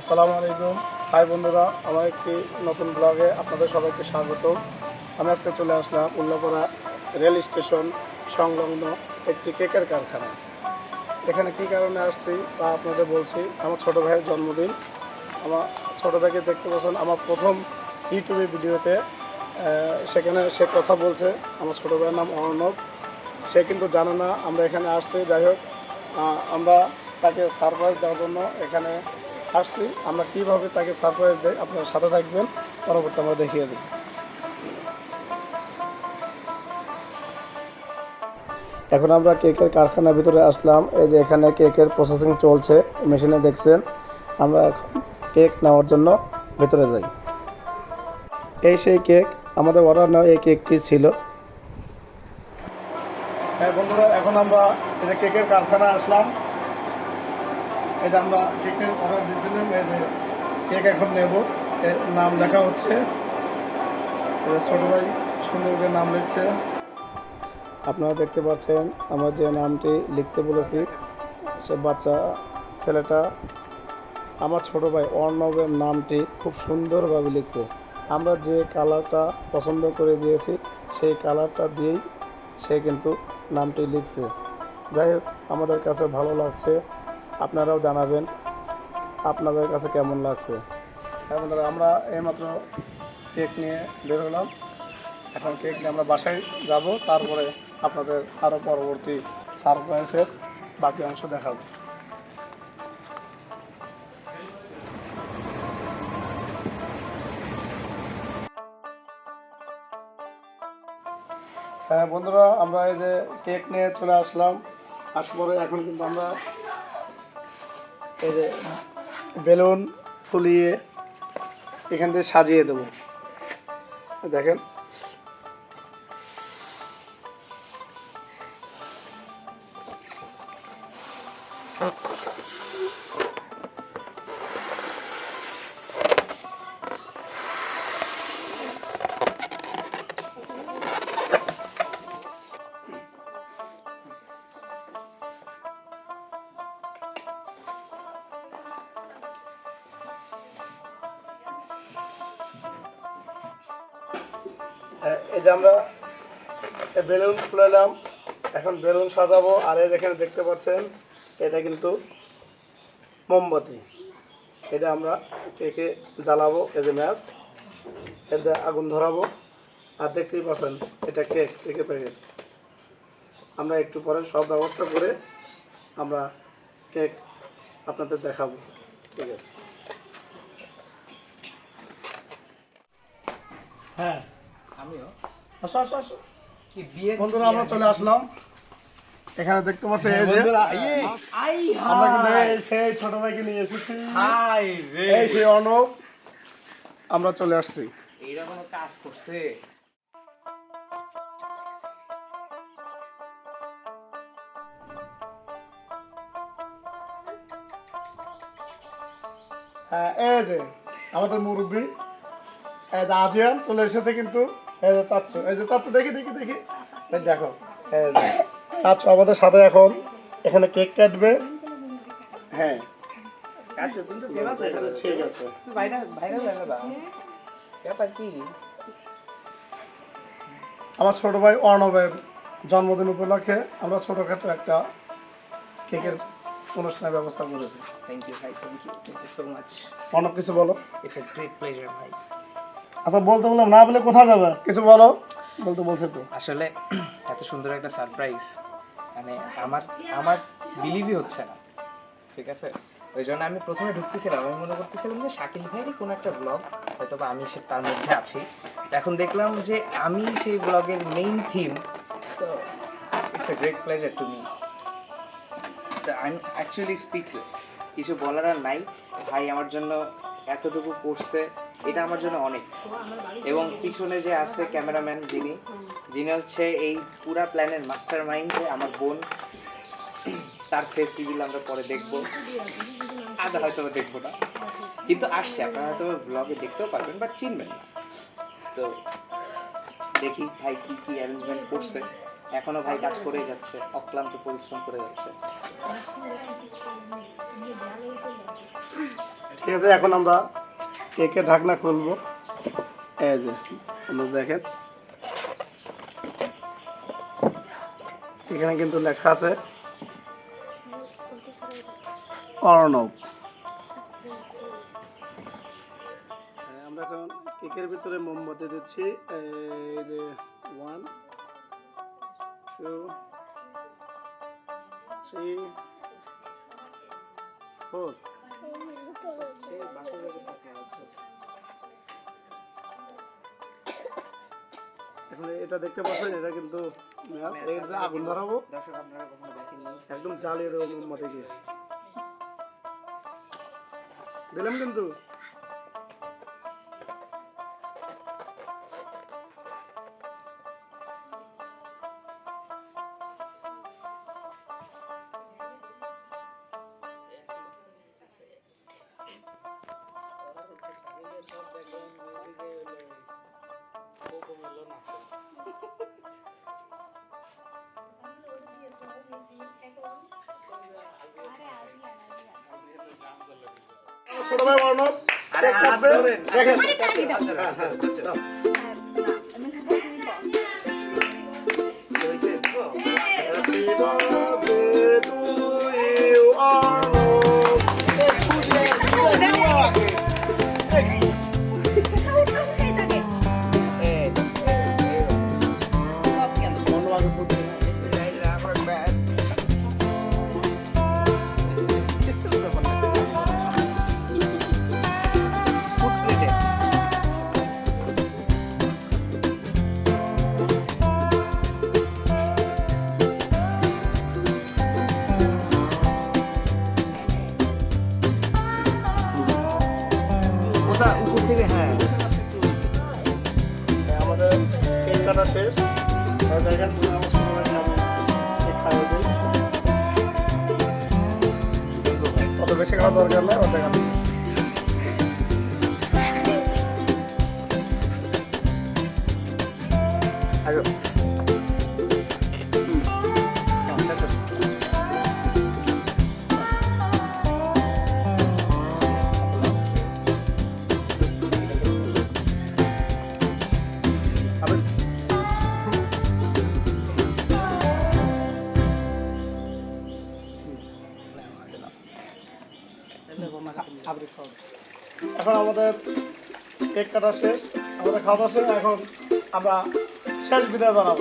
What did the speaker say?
আসসালামু আলাইকুম। হাই বন্ধুরা, আমার একটি নতুন ব্লগে আপনাদের সবাইকে স্বাগত। আমি আজকে চলে আসলাম উল্লাপাড়া রেল স্টেশন সংলগ্ন একটি কেকের কারখানা এখানে কী কারণে আসছি তা আপনাদের বলছি। আমার ছোটো ভাইয়ের জন্মদিন। আমার ছোটো ভাইকে দেখতে পাচ্ছেন, আমার প্রথম ইউটিউবে ভিডিওতে সেখানে সে কথা বলছে। আমার ছোটো ভাইয়ের নাম অর্ণব। সে কিন্তু জানে না আমরা এখানে আসছি। যাই হোক আমরা তাকে সারপ্রাইজ দেওয়ার জন্য এখানে আসছি, আমরা কীভাবে তাকে সারপ্রাইজ দেই, আপনারা সাথে থাকবেন, পরবর্তী আমরা দেখিয়ে দিই এখন আমরা কেকের কারখানার ভিতরে আসলাম, এই যে এখানে কেকের প্রসেসিং চলছে, মেশিনে দেখছেন, আমরা এখন কেক নেওয়ার জন্য ভেতরে যাই। এই সেই কেক, আমাদের অর্ডার নেওয়া এই কেকটি ছিল। হ্যাঁ বন্ধুরা, এখন আমরা কেকের কারখানা আসলাম। এই যে আমরা কেকের অর্ডার দিয়েছিলাম এই যে কেক এখন নেব। এর নাম লেখা হচ্ছে। ছোট ভাই সুন্দর করে নাম লিখছে। আপনারা দেখতে পাচ্ছেন, আমরা যে নামটি লিখতে বলেছি, সে বাচ্চা ছেলেটা। আমার ছোট ভাই অর্ণবের নামটি খুব সুন্দরভাবে লিখছে। আমরা যে কালারটা পছন্দ করে দিয়েছি, সেই কালারটা দিয়েই সে কিন্তু নামটি লিখছে। যাই হোক, আমাদের কাছে ভালো লাগছে। আপনারাও জানাবেন আপনাদের কাছে কেমন লাগছে। হ্যাঁ বন্ধুরা, আমরা এইমাত্র কেক নিয়ে বের হলাম। এখন কেক নিয়ে আমরা বাসায় যাব, তারপরে আপনাদের আরও পরবর্তী সারপ্রাইজের বাকি অংশ দেখাবো। হ্যাঁ বন্ধুরা, আমরা এই যে কেক নিয়ে চলে আসলাম। আসার পরে এখন কিন্তু আমরা এই যে বেলুন তুলিয়ে এখান থেকে সাজিয়ে দেবো। দেখেন। এই যে আমরা বেলুন ফুলালাম এখন বেলুন সাজাবো। আর এই যেখানে দেখতে পাচ্ছেন, এটা কিন্তু মোমবাতি। এটা আমরা কেকে জ্বালাবো। এই যে ম্যাচ, এতে আগুন ধরাবো। আর দেখতেই পাচ্ছেন, এটা কেক, কেকের প্যাকেট। আমরা একটু পরে সব ব্যবস্থা করে আমরা কেক আপনাদের দেখাবো। ঠিক আছে। হ্যাঁ। আসো আসো আসো। বন্ধুরা আমরা চলে আসলাম। এখানে দেখতে পাচ্ছেন এই যে বন্ধুরা ইয়ে। আই আমরা কিন্তু সেই ছোট ভাইকে নিয়ে এসেছি। এই সেই অনব। আমরা চলে আসছি। এইরকম কাজ করছে। হ্যাঁ এই যে আমাদের মুরব্বী এই যে আজিয়ান চলে এসেছে কিন্তু। এই যে চাচ্ছু এই যে চাচ্ছু দেখি দেখি দেখি। দেখো আমাদের সাথে এখন। এখানে কেক কাটবে। হ্যাঁ। ঠিক আছে আমার ছোট ভাই অর্ণবের জন্মদিন উপলক্ষে আমরা ছোটোখাটো একটা কেকের অনুষ্ঠানের ব্যবস্থা করেছি। থ্যাংক ইউ ভাই thank you thank you so much Arnab কিছু বলো। ইটস এ গ্রেট প্লেজার ভাই। আচ্ছা বলতে বললাম, না বলে কোথায় যাবে? কিছু বলো। বলতে বলছে তো। আসলে এত সুন্দর একটা সারপ্রাইজ মানে আমার আমার বিলিভই হচ্ছে না। ঠিক আছে? ওই জন্য আমি প্রথমে ঢুকতেছিলাম, আমি মনে করতেছিলাম যে শাকিল ভাইয়েরই কোনো একটা ব্লগ হয়তো বা আমি সে তার মধ্যে আছি। এখন দেখলাম যে আমি সেই ব্লগের মেইন থিম তো it's a great pleasure to me I am actually speechless কিছু বলার আর নাই। ভাই আমার জন্য এতটুকু করছে। এটা আমার জন্য অনেক। এবং পিছনে যে আছে ক্যামেরাম্যান যিনি যিনি হচ্ছে এই পুরা প্ল্যানের মাস্টার মাইন্ড আমার বোন, তার ফেস রিভিল আমরা পরে দেখব। আদা হয়তো দেখব না। কিন্তু আসছে, আপনারা হয়তো ব্লগে দেখতেও পারবেন বা চিনবেন না। তো দেখি ভাই কি কি অ্যারেঞ্জমেন্ট করছে। এখনও ভাই কাজ করেই যাচ্ছে, অক্লান্ত পরিশ্রম করে যাচ্ছে। ঠিক আছে, এখন আমরা কেকের ঢাকনা খুলবো? এই যে আপনারা দেখেন। এখানে কিন্তু লেখা আছে অর্ণব। হ্যাঁ, আমরা এখন কেকের ভিতরে মোমবাতি দিচ্ছি। এই যে ওয়ান টু থ্রি ফোর এখন এটা দেখতে পাচ্ছেন এটা কিন্তু আগুন ধরাবো। একদম জ্বালিয়ে দেবো মোমবাতিকে দিলাম কিন্তু। ছোট ভাই অর্ণব আরে হাত কাটবে। দেখেন টানি দাও। হ্যাঁ, হ্যাঁ, দাও। তো? Happy birthday ওটা উপর থেকে হ্যাঁ। হ্যাঁ, আমাদের কেক কাটা শেষ দেখেন। অত বেশি খাওয়ার দরকার নেই অত দেখান। এখন আমাদের কেক কাটা শেষ আমাদের খাওয়া শেষ এখন আমরা শেষ বিদায় জানাব।